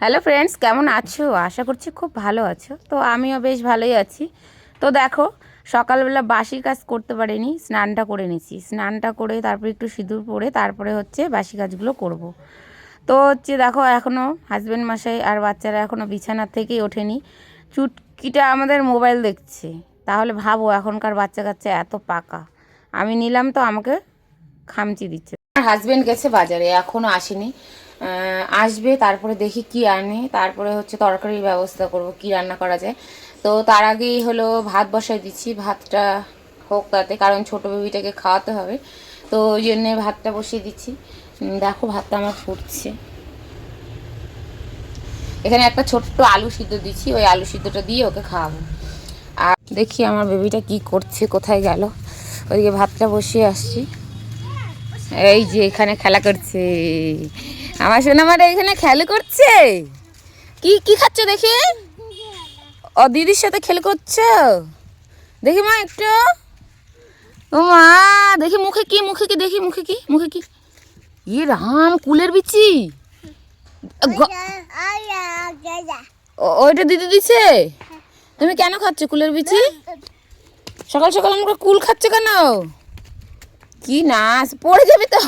Hello friends কেমন আছো? আশা করছি খুব ভালো আছো। তো আমিও বেশ ভালোই আছি। তো দেখো, সকালবেলা বাসি কাজ করতে পারিনি, স্নানটা করে নিয়েছি। স্নানটা করে তারপরে একটু সিঁদুর পরে তারপরে হচ্ছে বাসি কাজগুলো করব। তো হচ্ছে দেখো এখনও হাজব্যান্ড মশাই আর বাচ্চারা এখনও বিছানার থেকেই ওঠেনি। চুটকিটা আমাদের মোবাইল দেখছে। তাহলে ভাবো, এখনকার বাচ্চা কাচ্চা এত পাকা। আমি নিলাম তো, আমাকে খামচি দিচ্ছে। হাজবেন্ড গেছে বাজারে এখনও আসেনি। আসবে, তারপরে দেখি কি আনে, তারপরে হচ্ছে তরকারির ব্যবস্থা করব, কি রান্না করা যায়। তো তার আগেই হলো ভাত বসাই দিচ্ছি, ভাতটা হোক তাতে, কারণ ছোটো বেবিটাকে খাওয়াতে হবে। তো ওই জন্যে ভাতটা বসিয়ে দিচ্ছি। দেখো ভাতটা আমার ফুটছে। এখানে একটা ছোট্ট আলু সিদ্ধ দিচ্ছি, ওই আলু সিদ্ধটা দিয়ে ওকে খাওয়াবো। আর দেখি আমার বেবিটা কি করছে, কোথায় গেল? ওইদিকে ভাতটা বসিয়ে আসছি। এই যে এখানে খেলা করছে। আমার সোনা মারা এখানে খেলা করছে? কি কি খাচ্ছ দেখি? ও দিদির সাথে খেল করছ? দেখি মা একটু। ও মা দেখি মুখে কি মুখে কি দেখি মুখে কি মুখে কি। ইয়ে রাম কুলের বিচি? ওইটা দিদি দিছে? তুমি কেন খাচ্ছ কুলের বিচি? সকাল সকাল আমরা কুল খাচ্ছ কেন? কি নাচ পড়ে যাবে তো।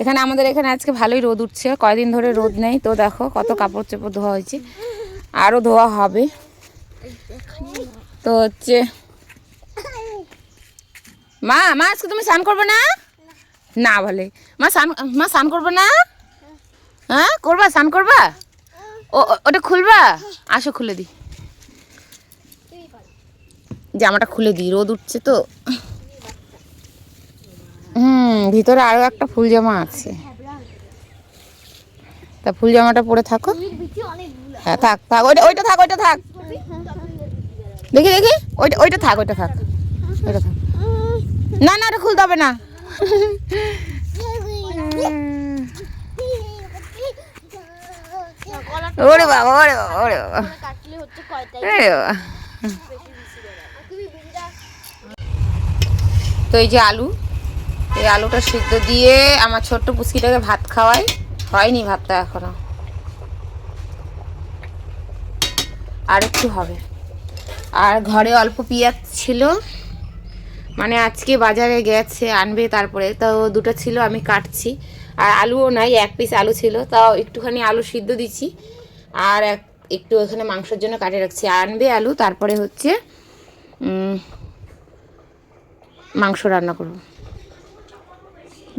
এখানে আমাদের এখানে আজকে ভালোই রোদ উঠছে। কয়দিন ধরে রোদ নেই। তো দেখো কত কাপড় চোপড় ধোয়া হয়েছে। আরও ধোয়া হবে। তো হচ্ছে মা মা, আজকে তুমি স্নান করবে না? না বলে। মা, স্নান মা, স্নান করবে না? হ্যাঁ করবা? স্নান করবা? ও ওটা খুলবা? আসো, খুলে দি। জামাটা খুলে দিই রোদ উঠছে তো। ভিতরে আরও একটা ফুল জামা আছে। তা ফুল জামাটা পরে থাকো। হ্যাঁ থাক থাক, ওইটা ওইটা থাক ওইটা থাক। দেখি দেখি, ওইটা ওইটা থাক ওইটা থাক ওইটা থাক। না না, ওটা খুলতে হবে না। ওরে বাবা ওরে বাবা ওরে বাবা। ওরে বাবা। তো এই যে আলু এই আলুটা সিদ্ধ দিয়ে আমার ছোট্ট পুচকিটাকে ভাত খাওয়াই। হয়নি ভাতটা এখনও। আর একটু হবে। আর ঘরে অল্প পেঁয়াজ ছিল। মানে আজকে বাজারে গেছে, আনবে তারপরে। তো দুটো ছিল, আমি কাটছি। আর আলুও নাই, এক পিস আলু ছিল। তাও একটুখানি আলু সিদ্ধ দিচ্ছি। আর এক, একটু ওখানে মাংসের জন্য কাটে রাখছি। আনবে আলু, তারপরে হচ্ছে মাংস রান্না করব।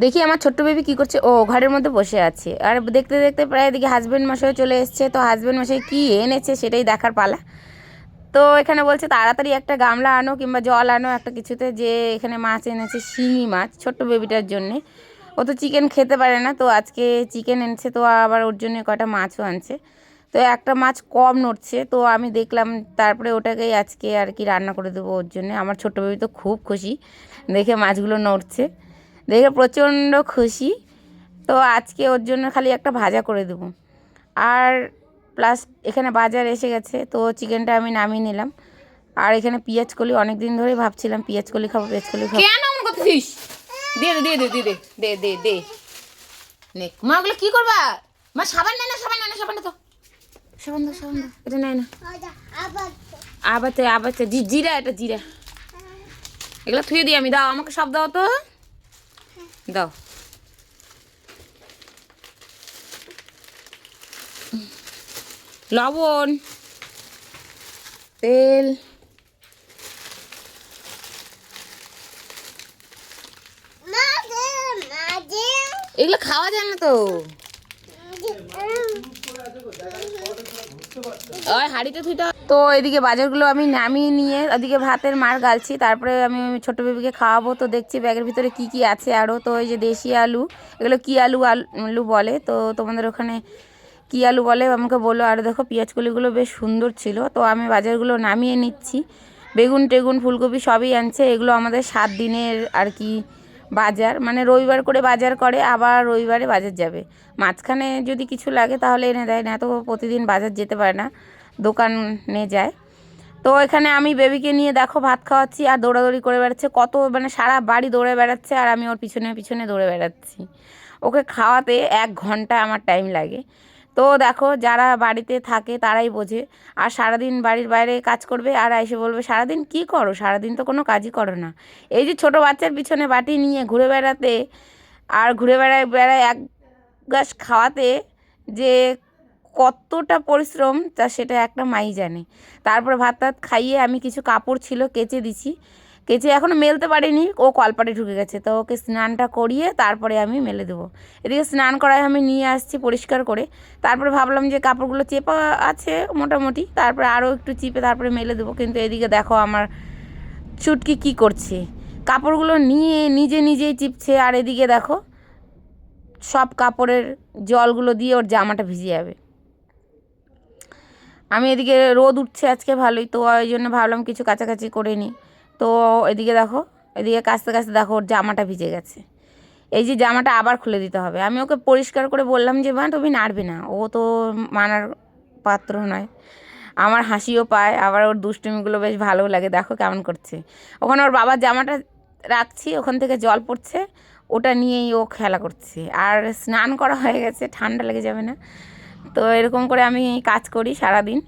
দেখি আমার ছোট্ট বেবি কি করছে? ও ঘরের মধ্যে বসে আছে। আর দেখতে দেখতে প্রায় এদিকে হাজব্যান্ড মশাই চলে এসছে। তো হাজব্যান্ড মশাই কি এনেছে সেটাই দেখার পালা। তো এখানে বলছে, তাড়াতাড়ি একটা গামলা আনো কিংবা জল আনো একটা কিছুতে যে এখানে মাছ এনেছে, শিঙি মাছ ছোট্ট বেবিটার জন্যে। ও তো চিকেন খেতে পারে না, তো আজকে চিকেন এনেছে, তো আবার ওর জন্য কটা মাছও আনছে। তো একটা মাছ কম নড়ছে, তো আমি দেখলাম তারপরে ওটাকেই আজকে আর কি রান্না করে দেবো ওর জন্য। আমার ছোট্ট বেবি তো খুব খুশি, দেখে মাছগুলো নড়ছে। দেখে প্রচণ্ড খুশি। তো আজকে ওর জন্য খালি একটা ভাজা করে দেবো। আর প্লাস এখানে বাজার এসে গেছে, তো চিকেনটা আমি নামিয়ে নিলাম। আর এখানে পেঁয়াজ কলি অনেক দিন ধরেই ভাবছিলাম, পেঁয়াজ কলি খাব, পেঁয়াজ কলি খাব। কেন এমন করতেছিস? দে দে দে দে দে দে দে দে। নে, মা ওগুলো কি করবা? মা সাবান নেয় সাবান নেয় সাবান তো। সাবান দাও সাবান দাও। এটা নেয় না। আবার তো আবার তো জিরা এটা, জিরা। এগুলো থুয়ে দিই আমি, দাও, আমাকে সব দাও তো। দাও। লবণ। তেল। এগুলো খাওয়া যায় না তো। তো এদিকে বাজারগুলো আমি নামিয়ে নিয়ে ওদিকে ভাতের মার গালছি, তারপরে আমি ছোট বেবিকে খাওয়াবো, তো দেখছি ব্যাগের ভিতরে কি কি আছে আরও তো ওই যে দেশি আলু, এগুলো কি আলু আলু বলে? তো তোমাদের ওখানে কি আলু বলে আমাকে বলো। আর দেখো পেঁয়াজ কলিগুলো বেশ সুন্দর ছিল, তো আমি বাজারগুলো নামিয়ে নিচ্ছি। বেগুন টেগুন, ফুলকপি সবই আনছে, এগুলো আমাদের সাত দিনের আর কি বাজার মানে রবিবার করে বাজার করে, আবার রবিবারে বাজার যাবে। মাঝখানে যদি কিছু লাগে তাহলে এনে দেয়, না তো প্রতিদিন বাজার যেতে পারে না, দোকানে যায়। তো এখানে আমি বেবিকে নিয়ে দেখো ভাত খাওয়াচ্ছি আর দৌড়াদৌড়ি করে বেড়াচ্ছে, কত মানে সারা বাড়ি দৌড়ে বেড়াচ্ছে আর আমি ওর পিছনে পিছনে দৌড়ে বেড়াচ্ছি। ওকে খাওয়াতে এক ঘণ্টা আমার টাইম লাগে। তো দেখো যারা বাড়িতে থাকে তারাই বোঝে। আর সারাদিন বাড়ির বাইরে কাজ করবে আর এসে বলবে, সারাদিন কি করো? সারাদিন তো কোনো কাজই করো না। এই যে ছোট বাচ্চার পিছনে বাটি নিয়ে ঘুরে বেড়াতে আর ঘুরে বেড়ায় বেড়ায় এক গাছ খাওয়াতে যে কতটা পরিশ্রম, তা সেটা একটা মাই জানে। তারপরে ভাত টাত খাইয়ে আমি কিছু কাপড় ছিল কেচে দিছি। কেচে এখনও মেলতে পারিনি, ও কলপাটে ঢুকে গেছে। তো ওকে স্নানটা করিয়ে তারপরে আমি মেলে দেবো। এদিকে স্নান করায় আমি নিয়ে আসছি পরিষ্কার করে। তারপরে ভাবলাম যে কাপড়গুলো চেপা আছে মোটামুটি, তারপরে আরও একটু চিপে তারপরে মেলে দেবো। কিন্তু এদিকে দেখো আমার চুটকি কি করছে। কাপড়গুলো নিয়ে নিজে নিজেই চিপছে, আর এদিকে দেখো সব কাপড়ের জলগুলো দিয়ে ওর জামাটা ভিজে যাবে। আমি এদিকে রোদ উঠছে আজকে ভালোই, তো ওই জন্য ভাবলাম কিছু কাছাকাছি করে নিই। তো এদিকে দেখো, এদিকে কাছতে কাছতে দেখো ওর জামাটা ভিজে গেছে। এই যে জামাটা আবার খুলে দিতে হবে। আমি ওকে পরিষ্কার করে বললাম যে মা তুমি নাড়বে না। ও তো মানার পাত্র নয়। আমার হাসিও পায়, আবার ওর দুষ্টুমিগুলো বেশ ভালো লাগে। দেখো কেমন করছে। ওখানে ওর বাবার জামাটা রাখছি, ওখান থেকে জল পড়ছে। ওটা নিয়েই ও খেলা করছে। আর স্নান করা হয়ে গেছে, ঠান্ডা লেগে যাবে না। তো এরকম করে আমি কাজ করি সারাদিন।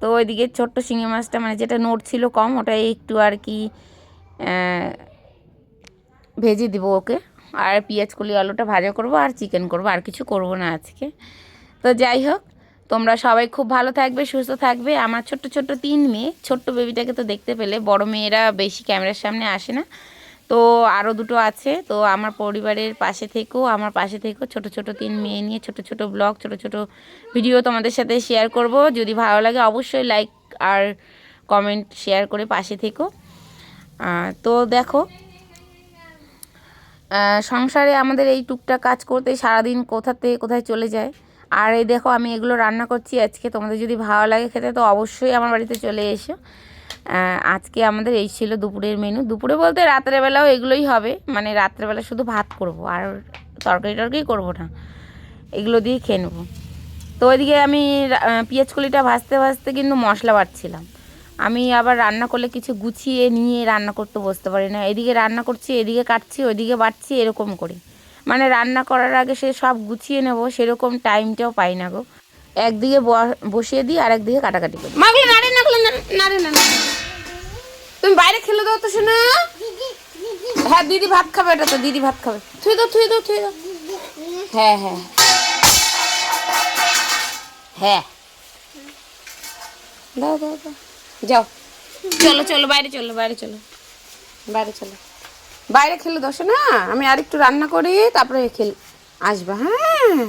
তো ওইদিকে ছোট্ট শিঙি মাছটা মানে যেটা নোট ছিল কম ওটা একটু আর কি ভেজে দিব ওকে। আর পেঁয়াজ কলি, আলুটা ভাজা করব আর চিকেন করব, আর কিছু করব না আজকে। তো যাই হোক, তোমরা সবাই খুব ভালো থাকবে, সুস্থ থাকবে। আমার ছোট্ট ছোট্ট তিন মেয়ে, ছোট্ট বেবিটাকে তো দেখতে পেলে, বড় মেয়েরা বেশি ক্যামেরার সামনে আসে না। তো আরও দুটো আছে। তো আমার পরিবারের পাশে থেকেও আমার পাশে থেকেও ছোট ছোট তিন মেয়ে নিয়ে ছোট ছোট ব্লগ, ছোট ছোট ভিডিও তোমাদের সাথে শেয়ার করব। যদি ভালো লাগে অবশ্যই লাইক আর কমেন্ট শেয়ার করে পাশে থেকো। তো দেখো সংসারে আমাদের এই টুকটাক কাজ করতে সারাদিন কোথাতে কোথায় চলে যায়। আর এই দেখো আমি এগুলো রান্না করছি আজকে। তোমাদের যদি ভালো লাগে খেতে তো অবশ্যই আমার বাড়িতে চলে এসো। আজকে আমাদের এই ছিল দুপুরের মেনু দুপুরে বলতে রাত্রেবেলাও এগুলোই হবে। মানে রাত্রেবেলা শুধু ভাত করব, আর তরকারি টরকারি করব না। এগুলো দিয়ে খেয়ে নেব। তো ওইদিকে আমি কলিটা ভাজতে ভাজতে কিন্তু মশলা বাটছিলাম আমি আবার রান্না করলে কিছু গুছিয়ে নিয়ে রান্না করতে বসতে পারি না। এদিকে রান্না করছি, এদিকে কাটছি, ওইদিকে বাটছি এরকম করি। মানে রান্না করার আগে সে সব গুছিয়ে নেব, সেরকম টাইমটাও পাই না গো। একদিকে বসিয়ে দিই আর একদিকে কাটাকাটি করি। নাড়ে না, নাড়ে। তুমি বাইরে খেলে দাও তো শোনা হ্যাঁ দিদি ভাত খাবে, এটা তো দিদি ভাত খাবে। থুই দাও থুই দাও থুই দাও। হ্যাঁ হ্যাঁ। হ্যাঁ। দাও দাও দাও। যাও। চলো চলো, বাইরে চলো বাইরে চলো। বাইরে চলো। বাইরে খেলে দোষ না আমি আরেকটু রান্না করি, তারপরে খেল আসবা হ্যাঁ।